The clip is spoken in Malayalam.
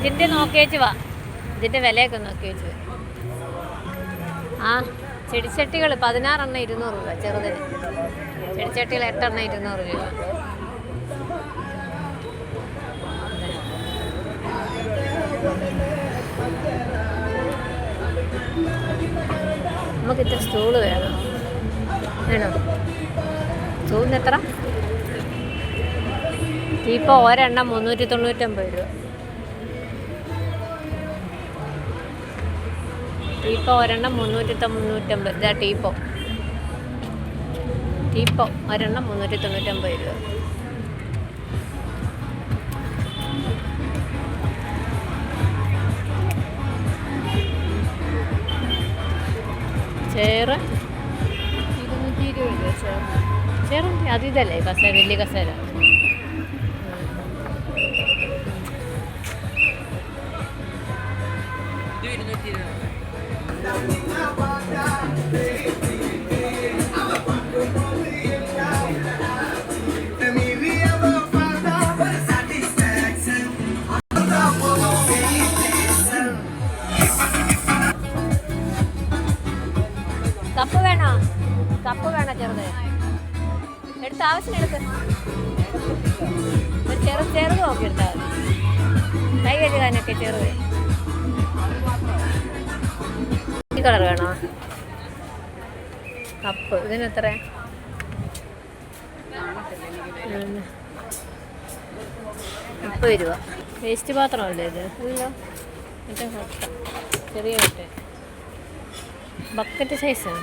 ഇതിന്റെ നോക്കിയേച്ച് വാ. ഇതിന്റെ വിലയൊക്കെ നോക്കിയേച്ച്. ആ ചെടിച്ചട്ടികൾ പതിനാറെണ്ണം ഇരുന്നൂറ് രൂപ ചെറുതിന്. ചെടിച്ചട്ടികൾ എട്ടെണ്ണം ഇരുന്നൂറ് രൂപ. നമുക്ക് ഇത്ര സ്റ്റൂൾ വേണം. വേണോ? സ്റ്റൂളിന് എത്ര? ഇപ്പോൾ ഒരെണ്ണം മുന്നൂറ്റി തൊണ്ണൂറ്റൊമ്പത് രൂപ. ടീപ്പോ ഒരെണ്ണം മുന്നൂറ്റി തൊണ്ണൂറ്റമ്പത് ഇതാ ടീപ്പോ. ടീപ്പോ ഒരെണ്ണം മുന്നൂറ്റി തൊണ്ണൂറ്റമ്പത് രൂപ. ചേറ്? ഇരുന്നൂറ്റി ഇരുപത് രൂപ ചേർ ചേറ് അത് ഇതല്ലേ കസേര വലിയ കസേര? ഇരുന്നൂറ്റി ഇരുപത് കപ്പ് വേണോ? കപ്പ് വേണോ ചെറുത്? എടുത്ത് ആവശ്യം എടുത്ത് ചെറു ചെറുത് നോക്കി എടുത്താൽ മതി. കൈ കഴുകാനൊക്കെ ചെറുത്. ഈ കളർ വേണോ? കപ്പ് ഇതിന് എത്ര? മുപ്പത് രൂപ. വേസ്റ്റ് പാത്രമല്ലേ ഇത്? മറ്റേ. ചെറിയ ബക്കറ്റ് സൈസാണ്